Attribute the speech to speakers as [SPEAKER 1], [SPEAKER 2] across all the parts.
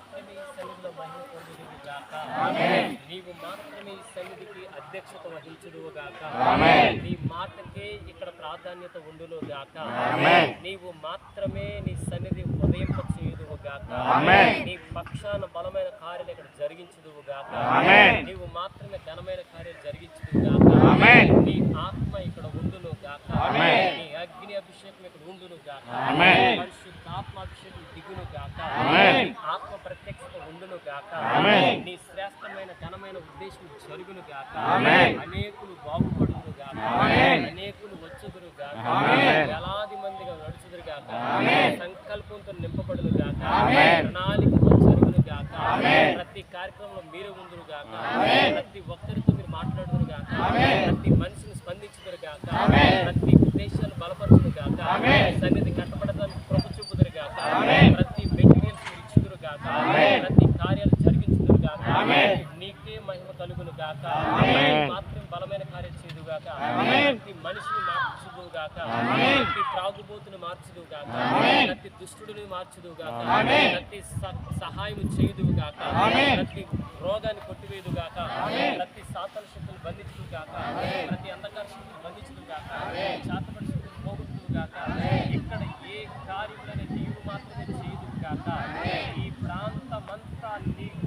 [SPEAKER 1] మాత్రమే ఈ సన్నిధిలో మహిమ నీవు మాత్రమే ఈ సన్నిధికి అధ్యక్షత వహించుదువు గాక నీ మాటకే ఇక్కడ ప్రాధాన్యత ఉండును గాక నీవు మాత్రమే నీ సన్నిధి ఉదయింప చేయుదువు గాక నీ పక్షాన బలమైన కార్యాలు ఇక్కడ జరిగించుదువు గాక నీవు మాత్రమే ఘనమైన కార్యాలు జరిగించుదువు గాక నీ ఆత్మ ఇక్కడ ఉండును గాక నీ అగ్ని అభిషేకం ఇక్కడ ఉండును గాక పరిశుద్ధాత్మ అభిషేకం దిగును గాక నీ ఆత్మ ప్రత్యక్షత ఉండును గాక నీ శ్రేష్టమైన ఘనమైన ఉద్దేశం జరుగును గాక అనేకులు బాగుపడుదురు గాక అనేకులు వచ్చుదురు గాక వేలాది మందిగా నడుచుదురు గాక సంకల్పంతో నింపబడును గాక ప్రణాళికతో జరుగును గాక ప్రతి కార్యక్రమంలో మీరు ఉందురు గాక ప్రతి ఒక్కరితో మీరు మాట్లాడుదురు గాక ప్రతి మనిషిని స్పందించుదురు గాక ప్రతి ఉద్దేశాలు బలపరచును గాక సన్నిధి కట్టబడడానికి కృప చూపుదురు గాక ప్రతి మెటీరియల్స్ మీరు ఇచ్చుదురు గాక ప్రతి కార్యాలు జరిగించుదురు గాక నీకే మహిమ కలుగును గాక మాత్రం బలమైన కార్యం చేయదు గాక మనిషిని మార్చుదు గాక ప్రతి త్రాగుబోతుని మార్చుదు గాక ప్రతి దుష్టుడిని మార్చుదు గాక ప్రతి సహాయం చేయుదు గాక ప్రతి రోగాన్ని కొట్టివేయదు గాక ప్రతి సాతన శక్తులు బంధించుదు గాక ప్రతి అంధకార శక్తులు బంధించుదు గాక చాతపడి శక్తులు పోగొట్టుదు గాక ఇక్కడ ఏ కార్యములని నీవు మాత్రమే చేయదు గాక ఈ ప్రాంతమంతా నీకు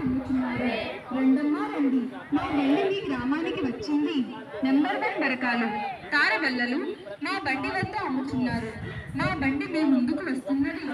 [SPEAKER 2] రెండమ్మా మా బండి మీ గ్రామానికి వచ్చింది. నెంబర్ వన్ బరకాలు తారబల్లలు మా బండి వద్ద అమ్ముతున్నారు మా బండి మీ ముందుకు వస్తున్నది.